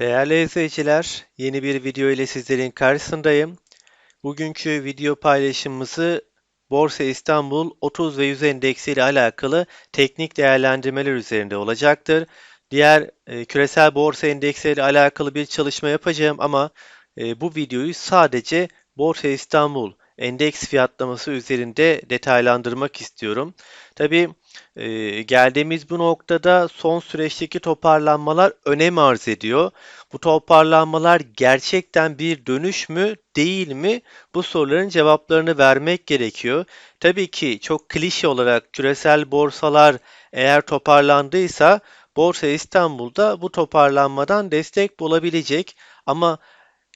Değerli izleyiciler, yeni bir video ile sizlerin karşısındayım. Bugünkü video paylaşımımızı Borsa İstanbul 30 ve 100 endeksi ile alakalı teknik değerlendirmeler üzerinde olacaktır. Diğer e, küresel borsa endeksleri ile alakalı bir çalışma yapacağım ama e, bu videoyu sadece Borsa İstanbul endeks fiyatlaması üzerinde detaylandırmak istiyorum. Tabii e, geldiğimiz bu noktada son süreçteki toparlanmalar önem arz ediyor. Bu toparlanmalar gerçekten bir dönüş mü değil mi? Bu soruların cevaplarını vermek gerekiyor. Tabii ki çok klişe olarak küresel borsalar eğer toparlandıysa Borsa İstanbul'da bu toparlanmadan destek bulabilecek ama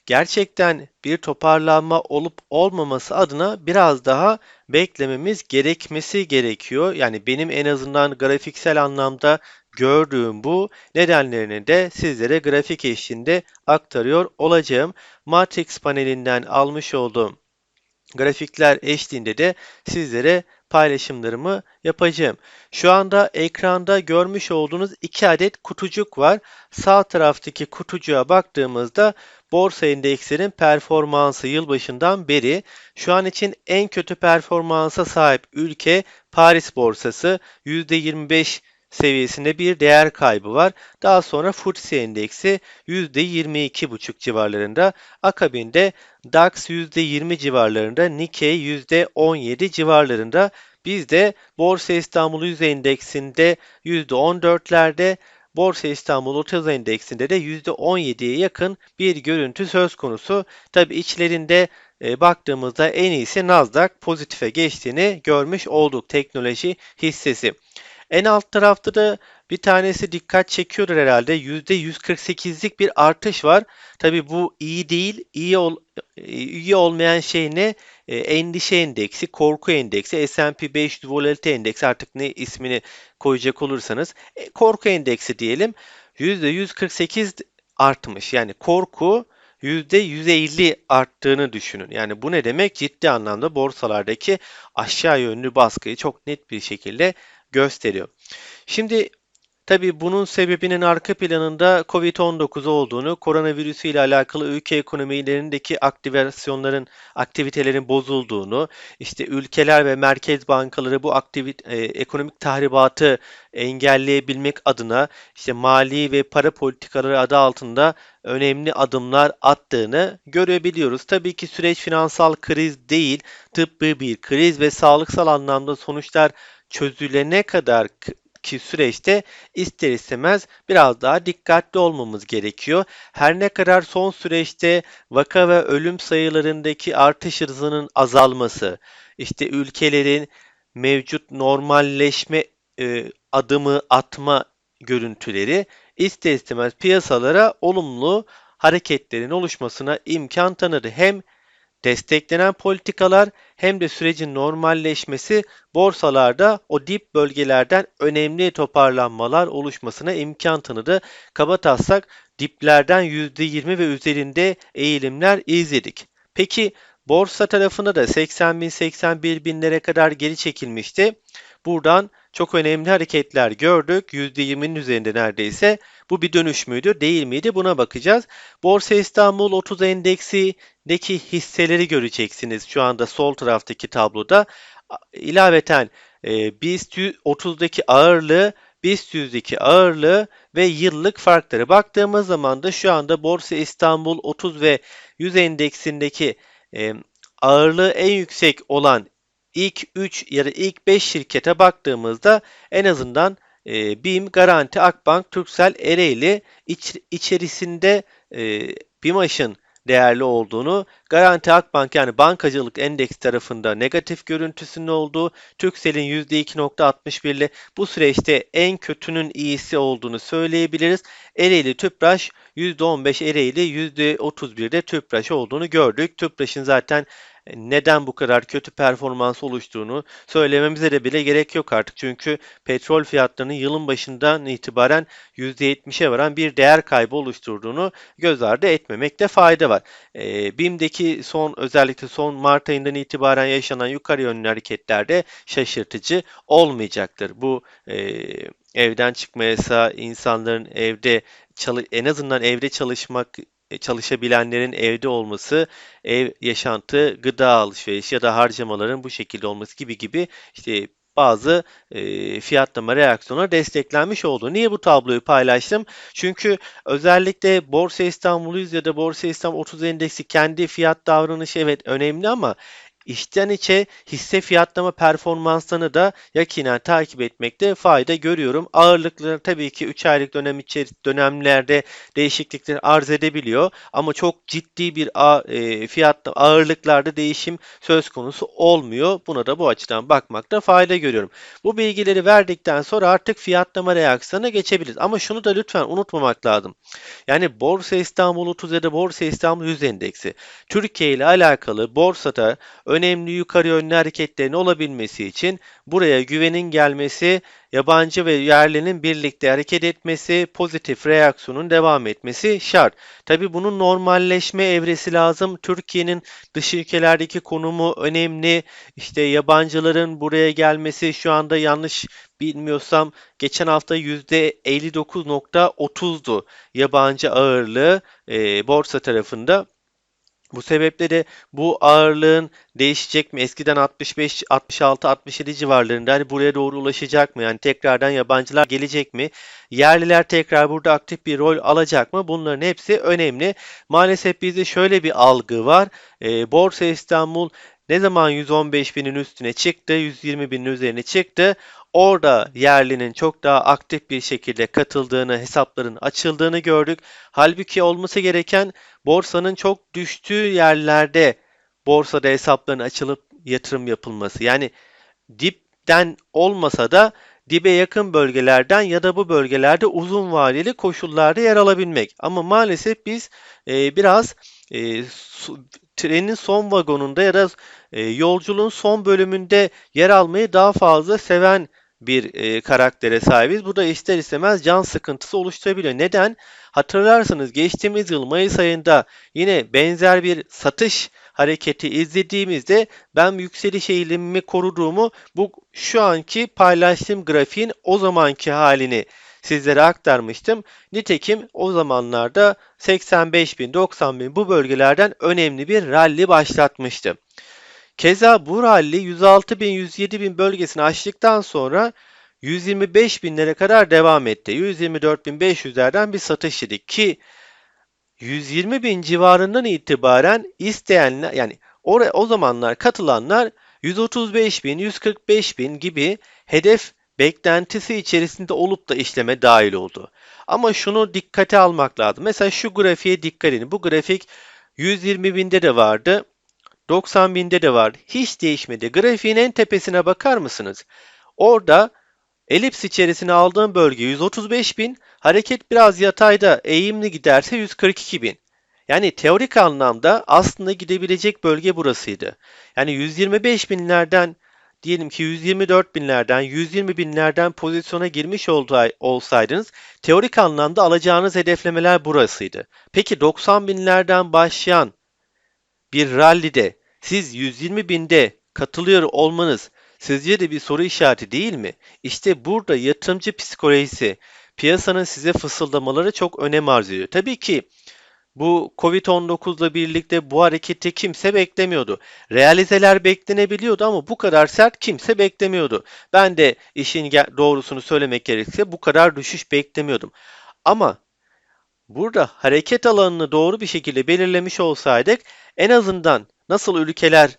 gerçekten bir toparlanma olup olmaması adına biraz daha beklememiz gerekmesi gerekiyor. Yani benim en azından grafiksel anlamda gördüğüm bu nedenlerini de sizlere grafik eşliğinde aktarıyor olacağım. Matrix panelinden almış olduğum grafikler eşliğinde de sizlere paylaşımlarımı yapacağım. Şu anda ekranda görmüş olduğunuz iki adet kutucuk var. Sağ taraftaki kutucuğa baktığımızda borsa endekslerin performansı yılbaşından beri şu an için en kötü performansa sahip ülke Paris borsası %25 seviyesinde bir değer kaybı var. Daha sonra FTSE endeksi %22,5 civarlarında. Akabinde DAX %20 civarlarında, Nikkei %17 civarlarında. Biz de Borsa İstanbul 100 endeksinde %14'lerde, Borsa İstanbul 30 endeksinde de %17'ye yakın bir görüntü söz konusu. Tabi içlerinde e, baktığımızda en iyisi Nasdaq pozitife geçtiğini görmüş olduk teknoloji hissesi. En alt tarafta da bir tanesi dikkat çekiyordur herhalde. %148'lik bir artış var. Tabi bu iyi değil. İyi, ol, iyi olmayan şey ne? E, endişe endeksi, korku endeksi, S&P 500 volatilite endeksi artık ne ismini koyacak olursanız. E, korku endeksi diyelim. %148 artmış. Yani korku %150 arttığını düşünün. Yani bu ne demek? Ciddi anlamda borsalardaki aşağı yönlü baskıyı çok net bir şekilde gösteriyor. Şimdi Tabii bunun sebebinin arka planında Covid-19 olduğunu, koronavirüsü ile alakalı ülke ekonomilerindeki aktivasyonların, aktivitelerin bozulduğunu, işte ülkeler ve merkez bankaları bu aktivit e, ekonomik tahribatı engelleyebilmek adına işte mali ve para politikaları adı altında önemli adımlar attığını görebiliyoruz. Tabii ki süreç finansal kriz değil, tıbbi bir kriz ve sağlıksal anlamda sonuçlar çözülene kadar ki süreçte ister istemez biraz daha dikkatli olmamız gerekiyor. Her ne kadar son süreçte vaka ve ölüm sayılarındaki artış hızının azalması, işte ülkelerin mevcut normalleşme e, adımı atma görüntüleri ister istemez piyasalara olumlu hareketlerin oluşmasına imkan tanıdı. Hem Desteklenen politikalar hem de sürecin normalleşmesi borsalarda o dip bölgelerden önemli toparlanmalar oluşmasına imkan tanıdı. Kabataslak diplerden %20 ve üzerinde eğilimler izledik. Peki borsa tarafında da 80 bin 81 binlere kadar geri çekilmişti. Buradan çok önemli hareketler gördük. %20'nin üzerinde neredeyse. Bu bir dönüş müydü, değil miydi? Buna bakacağız. Borsa İstanbul 30 endeksindeki hisseleri göreceksiniz şu anda sol taraftaki tabloda. İlaveten e, BIST 30'daki ağırlığı, BIST 100'deki ağırlığı ve yıllık farkları baktığımız zaman da şu anda Borsa İstanbul 30 ve 100 endeksindeki e, ağırlığı en yüksek olan ilk 3 ya da ilk 5 şirkete baktığımızda en azından e, BİM, Garanti, Akbank, Turkcell, Ereğli iç, içerisinde e, BİMAŞ'ın değerli olduğunu, Garanti Akbank yani bankacılık endeks tarafında negatif görüntüsünün olduğu, Turkcell'in %2.61 ile bu süreçte en kötünün iyisi olduğunu söyleyebiliriz. Ereğli Tüpraş %15, Ereğli %31'de Tüpraş olduğunu gördük. Tüpraş'ın zaten neden bu kadar kötü performans oluştuğunu söylememize de bile gerek yok artık. Çünkü petrol fiyatlarının yılın başından itibaren %70'e varan bir değer kaybı oluşturduğunu göz ardı etmemekte fayda var. E, BİM'deki son özellikle son Mart ayından itibaren yaşanan yukarı yönlü hareketler de şaşırtıcı olmayacaktır. Bu e, evden çıkma yasağı, insanların evde çalı en azından evde çalışmak e, çalışabilenlerin evde olması, ev yaşantı, gıda alışverişi ya da harcamaların bu şekilde olması gibi gibi işte bazı e, fiyatlama reaksiyonları desteklenmiş oldu. Niye bu tabloyu paylaştım? Çünkü özellikle Borsa İstanbul 100 ya da Borsa İstanbul 30 endeksi kendi fiyat davranışı evet önemli ama içten içe hisse fiyatlama performanslarını da yakinen takip etmekte fayda görüyorum. Ağırlıkları tabii ki 3 aylık dönem içeri dönemlerde değişiklikler arz edebiliyor ama çok ciddi bir e, fiyat ağırlıklarda değişim söz konusu olmuyor. Buna da bu açıdan bakmakta fayda görüyorum. Bu bilgileri verdikten sonra artık fiyatlama reaksiyonuna geçebiliriz. Ama şunu da lütfen unutmamak lazım. Yani Borsa İstanbul 30 ya da Borsa İstanbul 100 endeksi Türkiye ile alakalı borsada önemli yukarı yönlü hareketlerin olabilmesi için buraya güvenin gelmesi, yabancı ve yerlinin birlikte hareket etmesi, pozitif reaksiyonun devam etmesi şart. Tabi bunun normalleşme evresi lazım. Türkiye'nin dış ülkelerdeki konumu önemli. İşte yabancıların buraya gelmesi şu anda yanlış bilmiyorsam geçen hafta %59.30'du yabancı ağırlığı e, borsa tarafında. Bu sebeple de bu ağırlığın değişecek mi? Eskiden 65, 66, 67 civarlarında hani buraya doğru ulaşacak mı? Yani tekrardan yabancılar gelecek mi? Yerliler tekrar burada aktif bir rol alacak mı? Bunların hepsi önemli. Maalesef bizde şöyle bir algı var. E, Borsa İstanbul ne zaman 115 binin üstüne çıktı, 120 binin üzerine çıktı. Orada yerlinin çok daha aktif bir şekilde katıldığını, hesapların açıldığını gördük. Halbuki olması gereken borsanın çok düştüğü yerlerde borsada hesapların açılıp yatırım yapılması. Yani dipten olmasa da dibe yakın bölgelerden ya da bu bölgelerde uzun vadeli koşullarda yer alabilmek. Ama maalesef biz e, biraz e, su, trenin son vagonunda ya da e, yolculuğun son bölümünde yer almayı daha fazla seven bir e, karaktere sahibiz. Bu da ister istemez can sıkıntısı oluşturabiliyor. Neden? Hatırlarsanız geçtiğimiz yıl Mayıs ayında yine benzer bir satış hareketi izlediğimizde ben yükseliş eğilimimi koruduğumu bu şu anki paylaştığım grafiğin o zamanki halini sizlere aktarmıştım. Nitekim o zamanlarda 85 bin, 90 bin bu bölgelerden önemli bir rally başlatmıştı. Keza bu rally 106 bin, 107 bin bölgesini aştıktan sonra 125 binlere kadar devam etti. 124 bin 500'lerden bir satış yedik ki 120 bin civarından itibaren isteyenler yani oraya o zamanlar katılanlar 135 bin, 145 bin gibi hedef beklentisi içerisinde olup da işleme dahil oldu. Ama şunu dikkate almak lazım. Mesela şu grafiğe dikkat edin. Bu grafik 120 binde de vardı. 90 binde de var. Hiç değişmedi. Grafiğin en tepesine bakar mısınız? Orada elips içerisine aldığım bölge 135 bin. Hareket biraz yatayda eğimli giderse 142 bin. Yani teorik anlamda aslında gidebilecek bölge burasıydı. Yani 125 binlerden diyelim ki 124 binlerden 120 binlerden pozisyona girmiş olsaydınız teorik anlamda alacağınız hedeflemeler burasıydı. Peki 90 binlerden başlayan bir rallide siz 120 binde katılıyor olmanız sizce de bir soru işareti değil mi? İşte burada yatırımcı psikolojisi, piyasanın size fısıldamaları çok önem arz ediyor. Tabii ki bu Covid-19 ile birlikte bu hareketi kimse beklemiyordu. Realizeler beklenebiliyordu ama bu kadar sert kimse beklemiyordu. Ben de işin doğrusunu söylemek gerekirse bu kadar düşüş beklemiyordum. Ama burada hareket alanını doğru bir şekilde belirlemiş olsaydık en azından nasıl ülkeler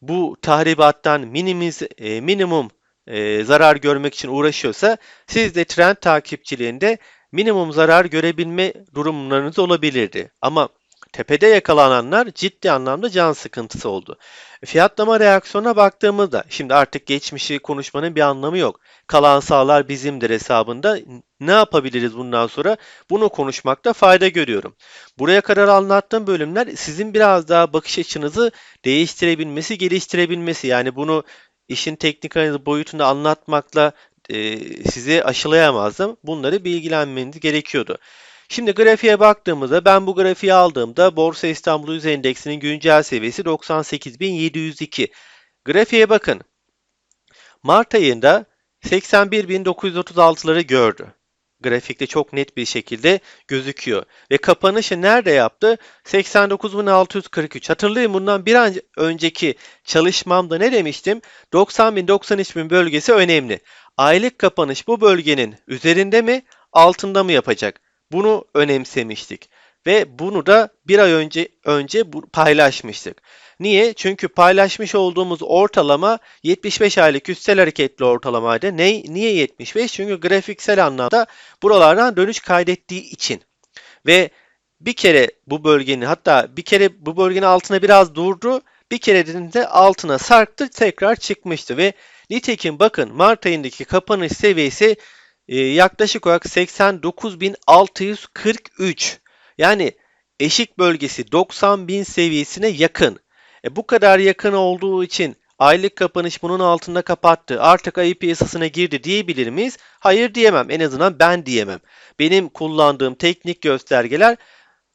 bu tahribattan minimiz, e, minimum e, zarar görmek için uğraşıyorsa siz de trend takipçiliğinde minimum zarar görebilme durumlarınız olabilirdi. Ama tepede yakalananlar ciddi anlamda can sıkıntısı oldu. Fiyatlama reaksiyona baktığımızda şimdi artık geçmişi konuşmanın bir anlamı yok. Kalan sağlar bizimdir hesabında ne yapabiliriz bundan sonra? Bunu konuşmakta fayda görüyorum. Buraya kadar anlattığım bölümler sizin biraz daha bakış açınızı değiştirebilmesi, geliştirebilmesi. Yani bunu işin teknik boyutunda anlatmakla e, size aşılayamazdım. Bunları bilgilenmeniz gerekiyordu. Şimdi grafiğe baktığımızda ben bu grafiği aldığımda Borsa İstanbul Yüz Endeksinin güncel seviyesi 98.702. Grafiğe bakın. Mart ayında 81.936'ları gördü. Grafikte çok net bir şekilde gözüküyor. Ve kapanışı nerede yaptı? 89.643. Hatırlayın bundan bir an önceki çalışmamda ne demiştim? 90.000-93.000 bölgesi önemli. Aylık kapanış bu bölgenin üzerinde mi, altında mı yapacak? Bunu önemsemiştik. Ve bunu da bir ay önce önce paylaşmıştık. Niye? Çünkü paylaşmış olduğumuz ortalama 75 aylık üstel hareketli ortalamaydı. Ne, niye 75? Çünkü grafiksel anlamda buralardan dönüş kaydettiği için. Ve bir kere bu bölgenin hatta bir kere bu bölgenin altına biraz durdu. Bir kere de altına sarktı tekrar çıkmıştı ve nitekim bakın Mart ayındaki kapanış seviyesi e, yaklaşık olarak 89.643. Yani eşik bölgesi 90.000 seviyesine yakın. E, bu kadar yakın olduğu için aylık kapanış bunun altında kapattı. Artık ayı piyasasına girdi diyebilir miyiz? Hayır diyemem. En azından ben diyemem. Benim kullandığım teknik göstergeler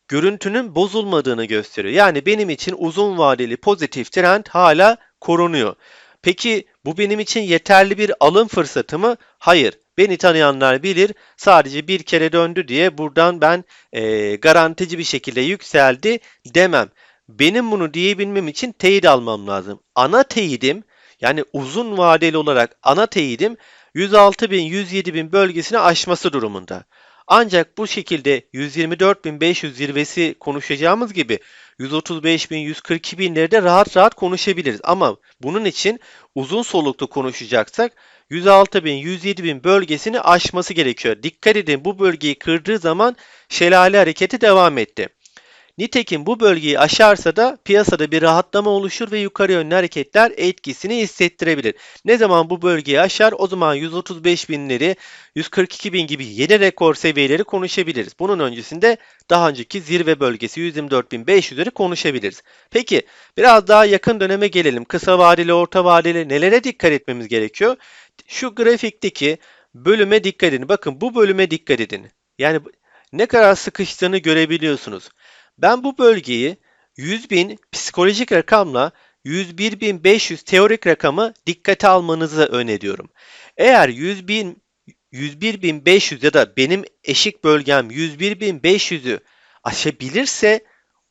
görüntünün bozulmadığını gösteriyor. Yani benim için uzun vadeli pozitif trend hala korunuyor. Peki bu benim için yeterli bir alım fırsatı mı? Hayır. Beni tanıyanlar bilir. Sadece bir kere döndü diye buradan ben e, garantici bir şekilde yükseldi demem. Benim bunu diyebilmem için teyit almam lazım. Ana teyidim yani uzun vadeli olarak ana teyidim 106.000-107.000 bölgesini aşması durumunda. Ancak bu şekilde 124.500 zirvesi konuşacağımız gibi 135.000, 142.000'leri de rahat rahat konuşabiliriz. Ama bunun için uzun soluklu konuşacaksak 106.000, 107.000 bölgesini aşması gerekiyor. Dikkat edin bu bölgeyi kırdığı zaman şelale hareketi devam etti. Nitekim bu bölgeyi aşarsa da piyasada bir rahatlama oluşur ve yukarı yönlü hareketler etkisini hissettirebilir. Ne zaman bu bölgeyi aşar o zaman 135 binleri 142 bin gibi yeni rekor seviyeleri konuşabiliriz. Bunun öncesinde daha önceki zirve bölgesi 124.500'leri konuşabiliriz. Peki biraz daha yakın döneme gelelim. Kısa vadeli, orta vadeli nelere dikkat etmemiz gerekiyor? Şu grafikteki bölüme dikkat edin. Bakın bu bölüme dikkat edin. Yani ne kadar sıkıştığını görebiliyorsunuz. Ben bu bölgeyi 100.000 psikolojik rakamla 101.500 teorik rakamı dikkate almanızı öneriyorum. Eğer 100.000 101.500 ya da benim eşik bölgem 101.500'ü aşabilirse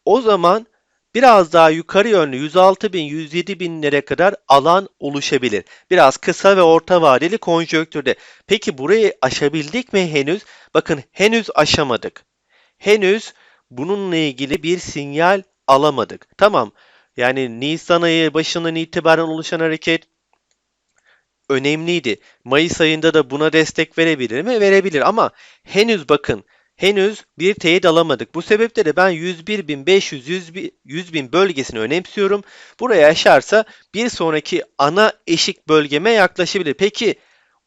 o zaman biraz daha yukarı yönlü 106.000 107.000'lere kadar alan oluşabilir. Biraz kısa ve orta vadeli konjonktürde. Peki burayı aşabildik mi henüz? Bakın henüz aşamadık. Henüz bununla ilgili bir sinyal alamadık. Tamam. Yani Nisan ayı başından itibaren oluşan hareket önemliydi. Mayıs ayında da buna destek verebilir mi? Verebilir ama henüz bakın henüz bir teyit alamadık. Bu sebeple de ben 101.500 100.000 bölgesini önemsiyorum. Buraya aşarsa bir sonraki ana eşik bölgeme yaklaşabilir. Peki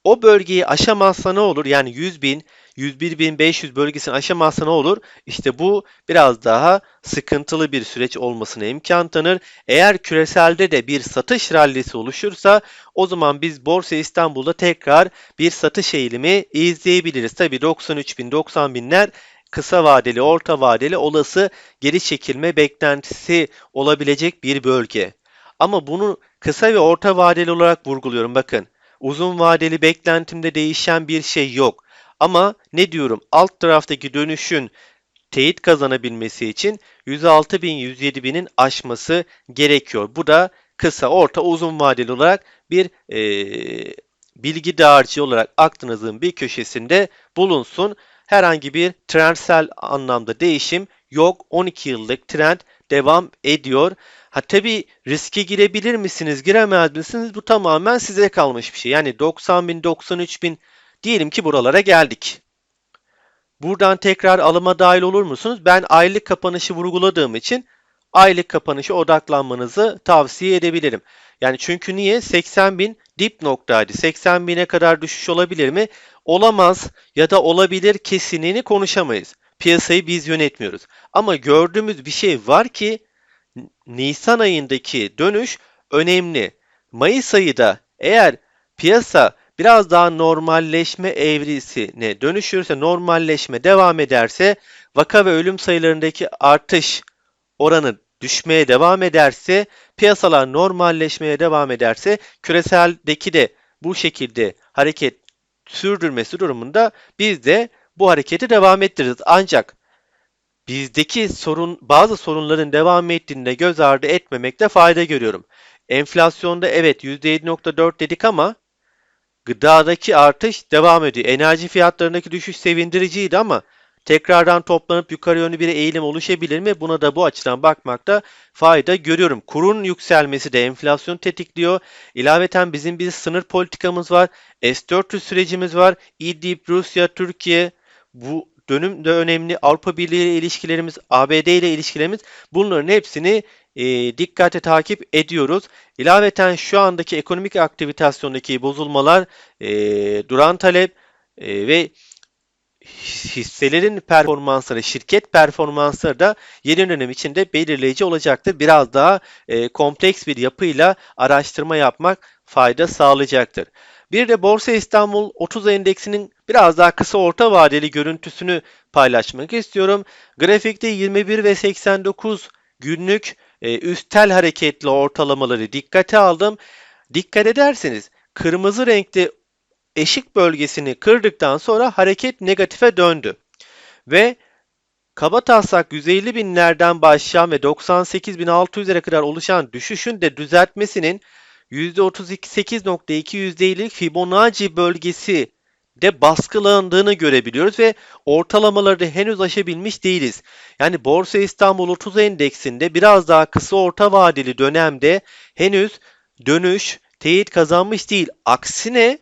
o bölgeyi aşamazsa ne olur? Yani 100.000 101.500 bölgesini aşamazsa ne olur? İşte bu biraz daha sıkıntılı bir süreç olmasına imkan tanır. Eğer küreselde de bir satış rallisi oluşursa o zaman biz Borsa İstanbul'da tekrar bir satış eğilimi izleyebiliriz. Tabi 93.000 90.000'ler kısa vadeli, orta vadeli olası geri çekilme beklentisi olabilecek bir bölge. Ama bunu kısa ve orta vadeli olarak vurguluyorum bakın. Uzun vadeli beklentimde değişen bir şey yok. Ama ne diyorum? Alt taraftaki dönüşün teyit kazanabilmesi için 106.000 107.000'in aşması gerekiyor. Bu da kısa, orta, uzun vadeli olarak bir e, bilgi dağarcığı olarak aklınızın bir köşesinde bulunsun. Herhangi bir trendsel anlamda değişim yok. 12 yıllık trend devam ediyor. Ha tabi riske girebilir misiniz, giremez misiniz? Bu tamamen size kalmış bir şey. Yani 90 bin, 93 bin Diyelim ki buralara geldik. Buradan tekrar alıma dahil olur musunuz? Ben aylık kapanışı vurguladığım için aylık kapanışa odaklanmanızı tavsiye edebilirim. Yani çünkü niye? 80 bin dip noktaydı. 80 bine kadar düşüş olabilir mi? Olamaz ya da olabilir kesinliğini konuşamayız. Piyasayı biz yönetmiyoruz. Ama gördüğümüz bir şey var ki Nisan ayındaki dönüş önemli. Mayıs ayı da eğer piyasa biraz daha normalleşme evrisine dönüşürse, normalleşme devam ederse, vaka ve ölüm sayılarındaki artış oranı düşmeye devam ederse, piyasalar normalleşmeye devam ederse, küreseldeki de bu şekilde hareket sürdürmesi durumunda biz de bu hareketi devam ettiririz. Ancak bizdeki sorun bazı sorunların devam ettiğinde göz ardı etmemekte fayda görüyorum. Enflasyonda evet %7.4 dedik ama gıdadaki artış devam ediyor. Enerji fiyatlarındaki düşüş sevindiriciydi ama tekrardan toplanıp yukarı yönlü bir eğilim oluşabilir mi? Buna da bu açıdan bakmakta fayda görüyorum. Kurun yükselmesi de enflasyon tetikliyor. İlaveten bizim bir sınır politikamız var. S-400 sürecimiz var. İdlib, Rusya, Türkiye bu dönüm de önemli. Avrupa Birliği ile ilişkilerimiz, ABD ile ilişkilerimiz bunların hepsini e, dikkate takip ediyoruz. İlaveten şu andaki ekonomik aktivitasyondaki bozulmalar, e, duran talep e, ve hisselerin performansları, şirket performansları da yeni dönem içinde belirleyici olacaktır. Biraz daha e, kompleks bir yapıyla araştırma yapmak fayda sağlayacaktır. Bir de Borsa İstanbul 30 endeksinin biraz daha kısa orta vadeli görüntüsünü paylaşmak istiyorum. Grafikte 21 ve 89 günlük e, üstel hareketli ortalamaları dikkate aldım. Dikkat ederseniz kırmızı renkli eşik bölgesini kırdıktan sonra hareket negatife döndü. Ve kaba taslak 150 binlerden başlayan ve 98.600'lere kadar oluşan düşüşün de düzeltmesinin %38.2 yüzdelik Fibonacci bölgesi de baskılandığını görebiliyoruz ve ortalamaları henüz aşabilmiş değiliz. Yani Borsa İstanbul 30 endeksinde biraz daha kısa orta vadeli dönemde henüz dönüş teyit kazanmış değil. Aksine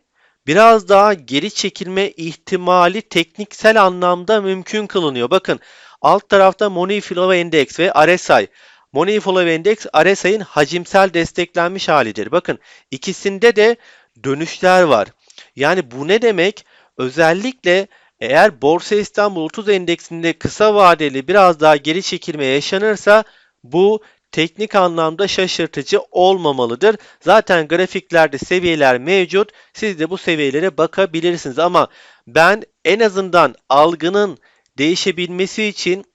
biraz daha geri çekilme ihtimali tekniksel anlamda mümkün kılınıyor. Bakın alt tarafta Money Flow Index ve RSI. Money Flow Index RSI'nin hacimsel desteklenmiş halidir. Bakın ikisinde de dönüşler var. Yani bu ne demek? Özellikle eğer Borsa İstanbul 30 endeksinde kısa vadeli biraz daha geri çekilme yaşanırsa bu teknik anlamda şaşırtıcı olmamalıdır. Zaten grafiklerde seviyeler mevcut. Siz de bu seviyelere bakabilirsiniz ama ben en azından algının değişebilmesi için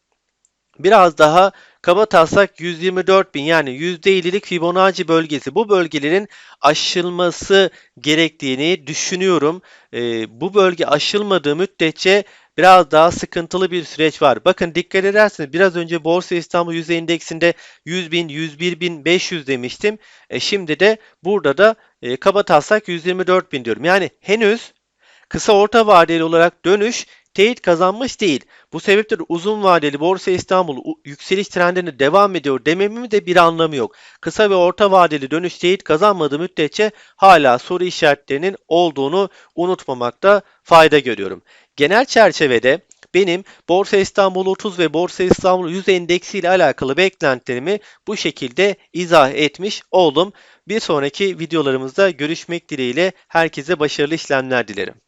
biraz daha kaba taslak 124 bin yani %50'lik Fibonacci bölgesi bu bölgelerin aşılması gerektiğini düşünüyorum. Ee, bu bölge aşılmadığı müddetçe biraz daha sıkıntılı bir süreç var. Bakın dikkat ederseniz biraz önce Borsa İstanbul yüzde endeksinde 100 bin, 101 bin, 500 demiştim. E şimdi de burada da e, kaba taslak 124 bin diyorum. Yani henüz kısa orta vadeli olarak dönüş teyit kazanmış değil. Bu sebeple uzun vadeli Borsa İstanbul yükseliş trendine devam ediyor dememin de bir anlamı yok. Kısa ve orta vadeli dönüş teyit kazanmadığı müddetçe hala soru işaretlerinin olduğunu unutmamakta fayda görüyorum. Genel çerçevede benim Borsa İstanbul 30 ve Borsa İstanbul 100 endeksi ile alakalı beklentilerimi bu şekilde izah etmiş oldum. Bir sonraki videolarımızda görüşmek dileğiyle herkese başarılı işlemler dilerim.